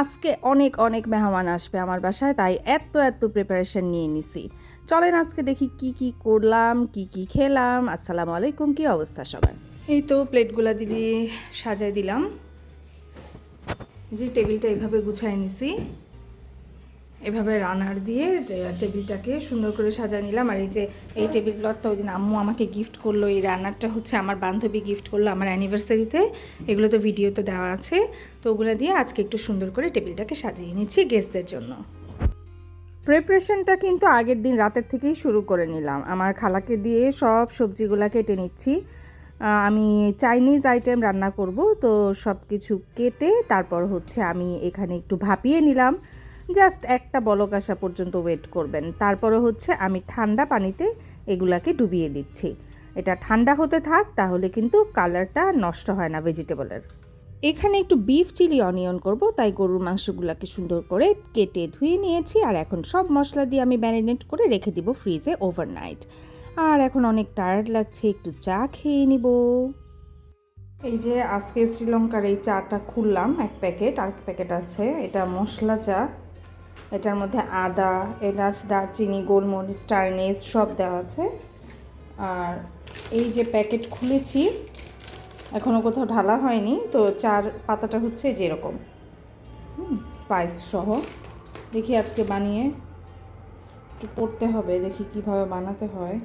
আজকে অনেক অনেক মেহমান আসবে আমার বাসায়, তাই এত এত প্রিপারেশন নিয়ে নিছি। চলেন আজকে দেখি কি কি করলাম, কি কি খেলাম। আসসালামু আলাইকুম, কি অবস্থা সবার? এই তো প্লেটগুলা দিদি সাজাই দিলাম। যে টেবিলটা এইভাবে গুছাই নিছি। এভাবে রানার দিয়ে টেবিলটাকে সুন্দর করে সাজায় নিলাম। আর এই যে, এই টেবিল ক্লথটা ওই দিন আম্মু আমাকে গিফট করল। এই রান্নারটা হচ্ছে আমার বান্ধবী গিফট করল আমার অ্যানিভার্সারিতে এগুলো তো ভিডিওতে দেওয়া আছে। তো ওগুলো দিয়ে আজকে একটু সুন্দর করে টেবিলটাকে সাজিয়ে নিচ্ছি গেস্টদের জন্য। প্রিপারেশনটা কিন্তু আগের দিন রাতের থেকেই শুরু করে নিলাম। আমার খালাকে দিয়ে সব সবজিগুলা কেটে নিচ্ছি। আমি চাইনিজ আইটেম রান্না করব। তো সব কিছু কেটে তারপর হচ্ছে আমি এখানে একটু ভাপিয়ে নিলাম। জাস্ট একটা বলক আসা পর্যন্ত ওয়েট করবেন। তারপরে হচ্ছে আমি ঠান্ডা পানিতে এগুলাকে ডুবিয়ে দিচ্ছি। এটা ঠান্ডা হতে থাক, তাহলে কিন্তু কালারটা নষ্ট হয় না ভেজিটেবলের। এখানে একটু বিফ চিলি অনিয়ন করব, তাই গরুর মাংসগুলোকে সুন্দর করে কেটে ধুয়ে নিয়েছি, আর এখন সব মশলা দিয়ে আমি ম্যারিনেট করে রেখে দিব ফ্রিজে ওভারনাইট। আর এখন অনেক টায়ার্ড লাগছে, একটু চা খেয়ে নিব। এই যে আজকে শ্রীলঙ্কার এই চাটা খুললাম, এক প্যাকেট আর প্যাকেট আছে, এটা মশলা চা। এটার মধ্যে আদা, এলাচ, দারচিনি, গোলমরিচ স্টারনেস সব দেওয়া আছে। আর এই যে প্যাকেট খুলেছি এখনও কোথাও ঢালা হয়নি, তো চার পাতাটা হচ্ছে যেরকম স্পাইস সহ। দেখি আজকে বানিয়ে একটু পড়তে হবে, দেখি কীভাবে বানাতে হয়।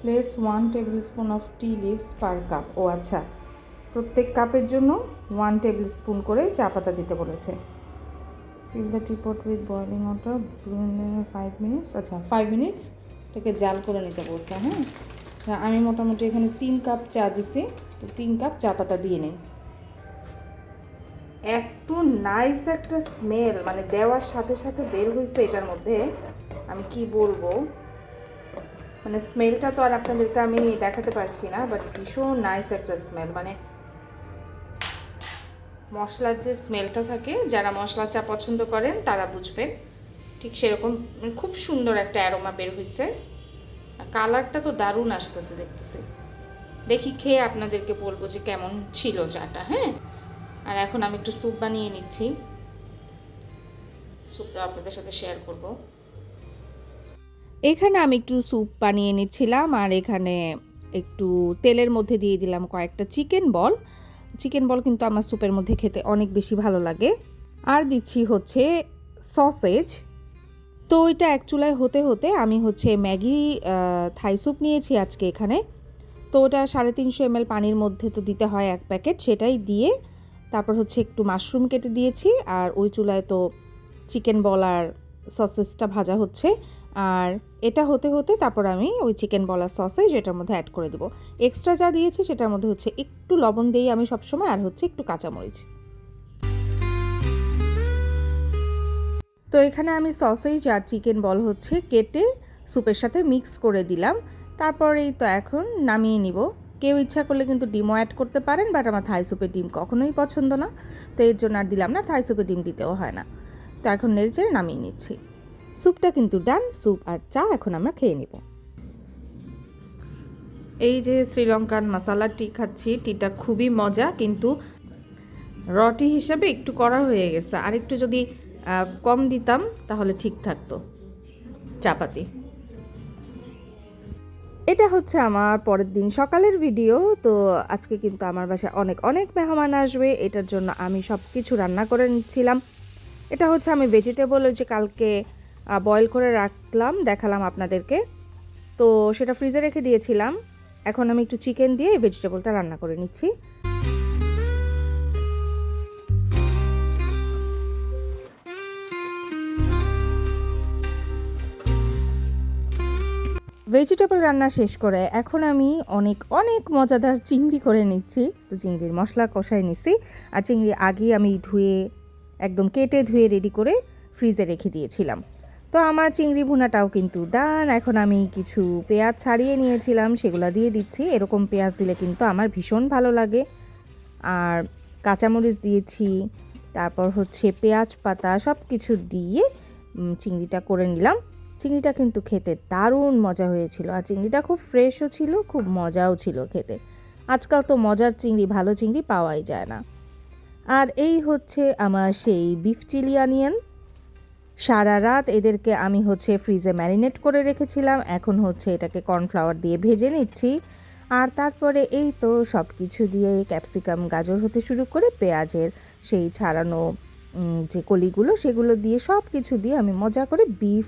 Place one table spoon of tea leaves per cup ও আচ্ছা প্রত্যেক কাপের জন্য ওয়ান টেবিল স্পুন করে চা পাতা দিতে বলেছে। Fill the teapot with boiling water five minutes আচ্ছা ফাইভ মিনিটস এটাকে জাল করে নিতে বলছে হ্যাঁ? আমি মোটামুটি এখানে তিন কাপ চা দিছি, তো তিন কাপ চা পাতা দিয়ে নিই। একটু নাইস একটা স্মেল মানে দেওয়ার সাথে সাথে বের হয়েছে এটার মধ্যে, আমি কি বলব? মানে স্মেলটা তো আর আপনাদেরকে আমি দেখাতে পারছি না বাট ভীষণ নাইস একটা স্মেল মানে মশলার যে স্মেলটা থাকে, যারা মশলা চা পছন্দ করেন, তারা বুঝবেন। ঠিক সেরকম, খুব সুন্দর একটা অ্যারোমা বের হয়েছে কালারটা তো দারুণ আসতেছে দেখতেছি। দেখি খেয়ে আপনাদেরকে বলব যে কেমন ছিল চাটা হ্যাঁ? আর এখন আমি একটু স্যুপ বানিয়ে নিচ্ছি। স্যুপটা আপনাদের সাথে শেয়ার করব। এখানে আমি একটু স্যুপ বানিয়ে নিচ্ছিলাম, আর এখানে একটু তেলের মধ্যে দিয়ে দিলাম কয়েকটা চিকেন বল। চিকেন বল কিন্তু আমার স্যুপের মধ্যে খেতে অনেক বেশি ভালো লাগে। আর দিচ্ছি হচ্ছে সসেজ তো ওইটা এক চুলায় হতে হতে আমি হচ্ছে ম্যাগি থাই স্যুপ নিয়েছি আজকে এখানে। তো ওটা সাড়ে তিনশো এমএল পানির মধ্যে তো দিতে হয় এক প্যাকেট, সেটাই দিয়ে তারপর হচ্ছে একটু মাশরুম কেটে দিয়েছি। আর ওই চুলায় তো চিকেন বল আর সসেসটা ভাজা হচ্ছে। আর এটা হতে হতে তারপর আমি ওই চিকেন বলার সসেজ যেটার মধ্যে অ্যাড করে দেবো। এক্সট্রা যা দিয়েছি সেটার মধ্যে হচ্ছে একটু লবণ দিয়েই আমি সবসময়, আর হচ্ছে একটু কাঁচামরিচ। তো এখানে আমি সসেজ আর চিকেন বল হচ্ছে কেটে স্যুপের সাথে মিক্স করে দিলাম। তারপর এই তো এখন নামিয়ে নিব। কেউ ইচ্ছা করলে কিন্তু ডিমও অ্যাড করতে পারেন বাট আমার থাই স্যুপের ডিম কখনোই পছন্দ না। তো এর জন্য আর দিলাম না থাই স্যুপের ডিম দিতেও হয় না। তো এখন নেড়ে চেড়ে নামিয়ে নিচ্ছি। স্যুপটা কিন্তু ডান স্যুপ আর চা এখন আমরা খেয়ে নিব। এই যে শ্রীলঙ্কান মশালা টি খাচ্ছি টিটা খুবই মজা কিন্তু রটি হিসাবে একটু করা হয়ে গেছে। আর একটু যদি কম দিতাম তাহলে ঠিক থাকতো। চাপাতি। এটা হচ্ছে আমার পরের দিন সকালের ভিডিও তো আজকে কিন্তু আমার বাসায় অনেক অনেক মেহমান আসবে। এটার জন্য আমি সব কিছু রান্না করে নিচ্ছিলাম। এটা হচ্ছে আমি ভেজিটেবল যে কালকে বয়েল করে রাখলাম, দেখালাম আপনাদেরকে। তো সেটা ফ্রিজে রেখে দিয়েছিলাম। এখন আমি একটু চিকেন দিয়ে ভেজিটেবলটা রান্না করে নিচ্ছি। ভেজিটেবল রান্না শেষ করে এখন আমি অনেক অনেক মজাদার চিংড়ি করে নিচ্ছি। তো চিংড়ির মশলা কষাই নিছি। আর চিংড়ি আগে আমি ধুয়ে, একদম কেটে ধুয়ে রেডি করে ফ্রিজে রেখে দিয়েছিলাম। তো আমার চিংড়ি ভুনাটাও কিন্তু ডান। এখন আমি কিছু পেঁয়াজ ছাড়িয়ে নিয়েছিলাম, সেগুলো দিয়ে দিচ্ছি। এরকম পেঁয়াজ দিলে কিন্তু আমার ভীষণ ভালো লাগে। আর কাঁচামরিচ দিয়েছি, তারপর হচ্ছে পেঁয়াজ পাতা সব কিছু দিয়ে চিংড়িটা করে নিলাম। চিংড়িটা কিন্তু খেতে দারুণ মজা হয়েছিল। আর চিংড়িটা খুব ফ্রেশও ছিল, খুব মজাও ছিল খেতে। আজকাল তো মজার চিংড়ি, ভালো চিংড়ি পাওয়াই যায় না। আর এই হচ্ছে আমার সেই বিফ চিলি অনিয়ন সারা রাত এদেরকে আমি হচ্ছে ফ্রিজে ম্যারিনেট করে রেখেছিলাম, এখন হচ্ছে এটাকে কর্নফ্লাওয়ার দিয়ে ভেজে নিচ্ছি। আর তারপরে এই তো সব কিছু দিয়ে ক্যাপসিকাম গাজর হতে শুরু করে পেঁয়াজের সেই ছাড়ানো যে কলিগুলো, সেগুলো দিয়ে সব কিছু দিয়ে আমি মজা করে বিফ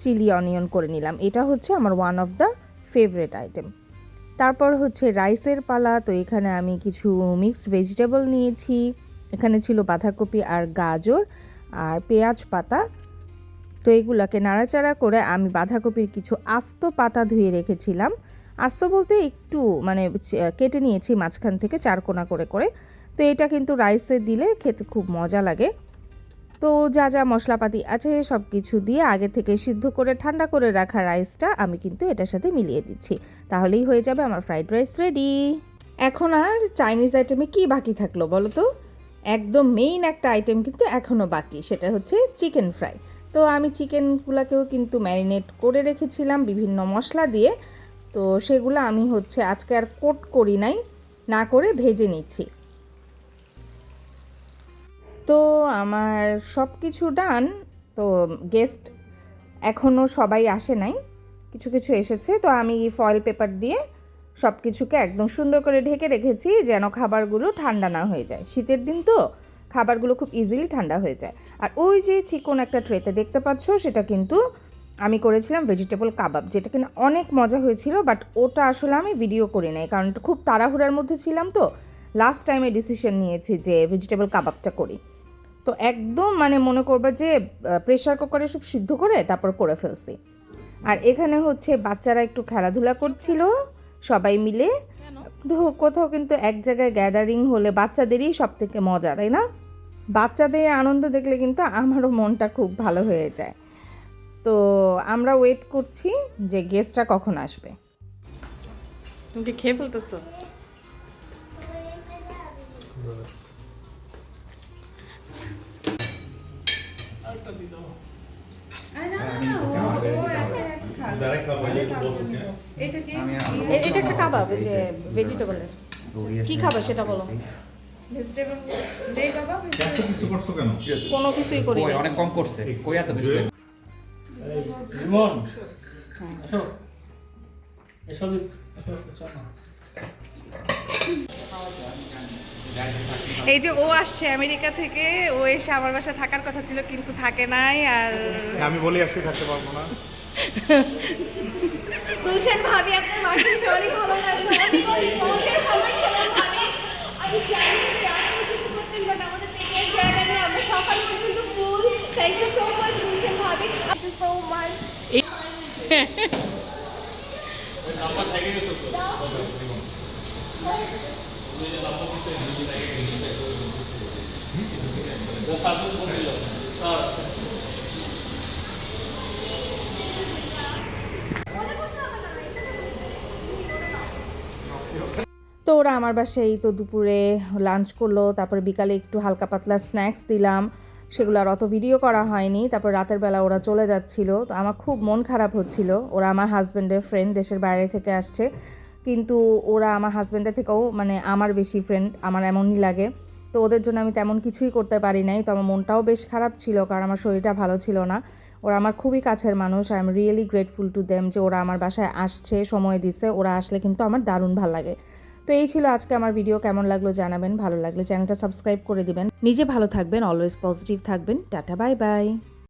চিলি অনিয়ন করে নিলাম। এটা হচ্ছে আমার one of the favourite item তারপর হচ্ছে রাইসের পালা, তো এখানে আমি কিছু মিক্সড ভেজিটেবল নিয়েছি। এখানে ছিল বাঁধাকপি আর গাজর আর পেঁয়াজ পাতা। তো এগুলোকে নাড়াচাড়া করে আমি বাঁধাকপির কিছু আস্ত পাতা ধুয়ে রেখেছিলাম। আস্ত বলতে একটু মানে কেটে নিয়েছি মাঝখান থেকে চারকোনা করে করে। তো এটা কিন্তু রাইসে দিলে খেতে খুব মজা লাগে। তো যা যা মশলাপাতি আছে সব কিছু দিয়ে আগে থেকে সিদ্ধ করে ঠান্ডা করে রাখা রাইসটা আমি কিন্তু এটার সাথে মিলিয়ে দিচ্ছি। তাহলেই হয়ে যাবে আমার ফ্রাইড রাইস রেডি। এখন আর চাইনিজ আইটেমে কি বাকি থাকল বলো তো? একদম মেইন একটা আইটেম কিন্তু এখনও বাকি, সেটা হচ্ছে চিকেন ফ্রাই তো আমি চিকেনগুলোকেও কিন্তু ম্যারিনেট করে রেখেছিলাম বিভিন্ন মশলা দিয়ে। তো সেগুলো আমি হচ্ছে আজকে আর কোট করি নাই, না করে ভেজে নিচ্ছি। তো আমার সব কিছু ডান। তো গেস্ট এখনও সবাই আসে নাই, কিছু কিছু এসেছে। তো আমি ফয়েল পেপার দিয়ে সব কিছুকে একদম সুন্দর করে ঢেকে রেখেছি, যেন খাবারগুলো ঠান্ডা না হয়ে যায়। শীতের দিন তো খাবারগুলো খুব ইজিলি ঠান্ডা হয়ে যায়। আর ওই যে চিকন একটা ট্রেতে দেখতে পাচ্ছ সেটা কিন্তু আমি করেছিলাম ভেজিটেবল কাবাব যেটা কিনা অনেক মজা হয়েছিল বাট ওটা আসলে আমি ভিডিও করি নাই কারণ খুব তাড়াহুড়ার মধ্যে ছিলাম তো। লাস্ট টাইমে ডিসিশন নিয়েছি যে ভেজিটেবল কাবাবটা করি। তো একদম মানে মনে করবে যে প্রেশার কুকারে সব সিদ্ধ করে তারপর করে ফেলছি। আর এখানে হচ্ছে বাচ্চারা একটু খেলাধুলা করছিল সবাই মিলে। তো কোথাও কিন্তু এক জায়গায় গ্যাদারিং হলে বাচ্চাদেরই সব থেকে মজা তাই না? বাচ্চাদের আনন্দ দেখলে কিন্তু আমারও মনটা খুব ভালো হয়ে যায়। তো আমরা ওয়েট করছি যে গেস্টরা কখন আসবে। তুমি কি খেয়ে ফেলতেছো? এটা একটা কাবাব যে ভেজিটেবলের কি খাবে সেটা বলো? ভেজিটেবল দেই বাবা এত কিছু করছ কেন? কোনো কিছুই করি কই অনেক কম করছে। কই এত কিছু? লিমন এসো এসো এসো এই যে ও আসছে আমেরিকা থেকে ও এসে আমার বাসায় থাকার কথা ছিল কিন্তু থাকে নাই আর আমি বলি আসি থাকতে পারব না। গুলশান ভাবি আপনার মাসির অনেক ভালো অনেক অনেক মজার ভাবি। আমি জানি যে আপনি কিছু করতেন বাট আমাদের পেটের জায়গা নেই আমরা সকাল পর্যন্ত সো মাচ গুলশান ভাবি থ্যাংক ইউ সো মাচ তো ওরা আমার বাসায় তো দুপুরে লাঞ্চ করল, তারপরে বিকালে একটু হালকা পাতলা স্ন্যাক্স দিলাম। সেগুলো আর অত ভিডিও করা হয়নি। তারপর রাতের বেলা ওরা চলে যাচ্ছিল। তো আমার খুব মন খারাপ হচ্ছিল। ওরা আমার হাজব্যান্ডের ফ্রেন্ড দেশের বাইরে থেকে আসছে। কিন্তু ওরা আমার হাজব্যান্ডের থেকেও মানে আমার বেশি ফ্রেন্ড আমার এমনই লাগে। তো ওদের জন্য আমি তেমন কিছুই করতে পারি নাই। তো আমার মনটাও বেশ খারাপ ছিল, কারণ আমার শরীরটা ভালো ছিল না। ওরা আমার খুবই কাছের মানুষ। I am really grateful to them যে ওরা আমার বাসায় আসছে, সময় দিছে। ওরা আসলে কিন্তু আমার দারুণ ভালো লাগে। তো এই ছিল আজকে আমার ভিডিও কেমন লাগল জানাবেন, ভালো লাগলে চ্যানেলটা সাবস্ক্রাইব করে দিবেন। নিজে ভালো থাকবেন অলওয়েজ পজিটিভ থাকবেন, টাটা বাই বাই